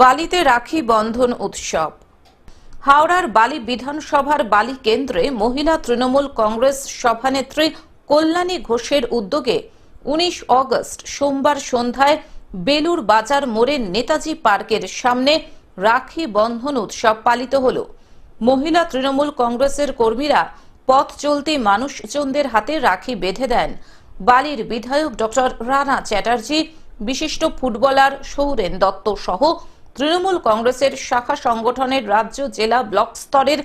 বালিতে রাখি বন্ধন উৎসব। হাওড়ার বালি বিধানসভার বালি কেন্দ্রে মহিলা তৃণমূল কংগ্রেস সভানেত্রী কল্যাণী ঘোষের উদ্যোগে উনিশ অগস্ট সোমবার সন্ধ্যায় বেলুর বাজার মোড়ে নেতাজি পার্কের সামনে রাখি বন্ধন উৎসব পালিত হল। মহিলা তৃণমূল কংগ্রেসের কর্মীরা পথ চলতি মানুষজনদের হাতে রাখি বেঁধে দেন। বালির বিধায়ক ডক্টর রানা চ্যাটার্জি, বিশিষ্ট ফুটবলার সৌরেন দত্ত সহ তৃণমূল কংগ্রেসের শাখা সংগঠনের রাজ্য জেলা ব্লক স্তরের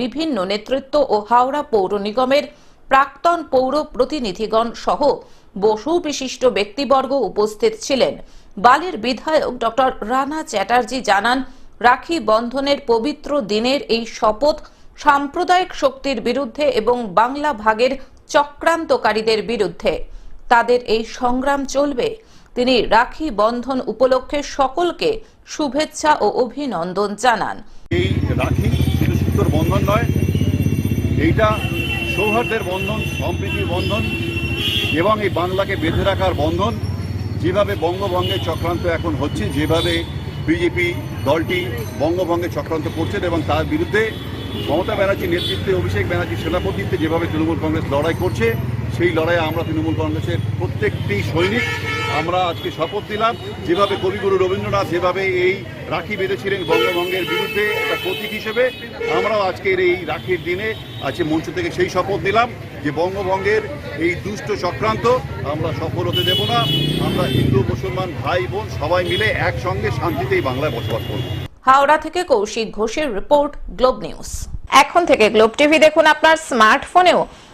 বিভিন্ন নেতৃত্ব ও হাওড়া পৌর নিগমের প্রাক্তন পৌর প্রতিনিধিগণ সহ বহু বিশিষ্ট ব্যক্তিবর্গ উপস্থিত ছিলেন। বালির বিধায়ক ডক্টর রানা চ্যাটার্জি জানান, রাখি বন্ধনের পবিত্র দিনের এই শপথ সাম্প্রদায়িক শক্তির বিরুদ্ধে এবং বাংলা ভাগের চক্রান্তকারীদের বিরুদ্ধে। তাদের এই সংগ্রাম চলবে। তিনি রাখি বন্ধন উপলক্ষে সকলকে শুভেচ্ছা ও অভিনন্দন জানান। এই রাখি সুতোর বন্ধন নয়, এইটা সৌহার্দ্যের বন্ধন, সম্প্রীতির বন্ধন এবং এই বাংলাকে বেঁধে রাখার বন্ধন যেভাবে বঙ্গভঙ্গে চক্রান্ত এখন হচ্ছে, যেভাবে বিজেপি দলটি বঙ্গভঙ্গে চক্রান্ত করছেন এবং তার বিরুদ্ধে মমতা ব্যানার্জির নেতৃত্বে, অভিষেক ব্যানার্জির সেনাপতিত্বে যেভাবে তৃণমূল কংগ্রেস লড়াই করছে, সেই লড়াইয়ে আমরা তৃণমূল কংগ্রেসের প্রত্যেকটি সৈনিক আমরা আজকে শপথ দিলাম যেভাবে কবিগুরু রবীন্দ্রনাথ যেভাবে এই রাখি বেঁধেছিলেন বঙ্গভঙ্গের বিরুদ্ধে একটা প্রতীক হিসেবে, আমরাও আজকের এই রাখির দিনে আজকে মঞ্চ থেকে সেই শপথ দিলাম যে বঙ্গভঙ্গের এই দুষ্ট চক্রান্ত আমরা সফল হতে দেব না। আমরা হিন্দু, মুসলমান, ভাই, বোন সবাই মিলে একসঙ্গে শান্তিতে এই বাংলায় বসবাস করব। হাওড়া থেকে কৌশিক ঘোষের রিপোর্ট, গ্লোব নিউজ। এখন থেকে গ্লোব টিভি দেখুন আপনার স্মার্টফোনেও।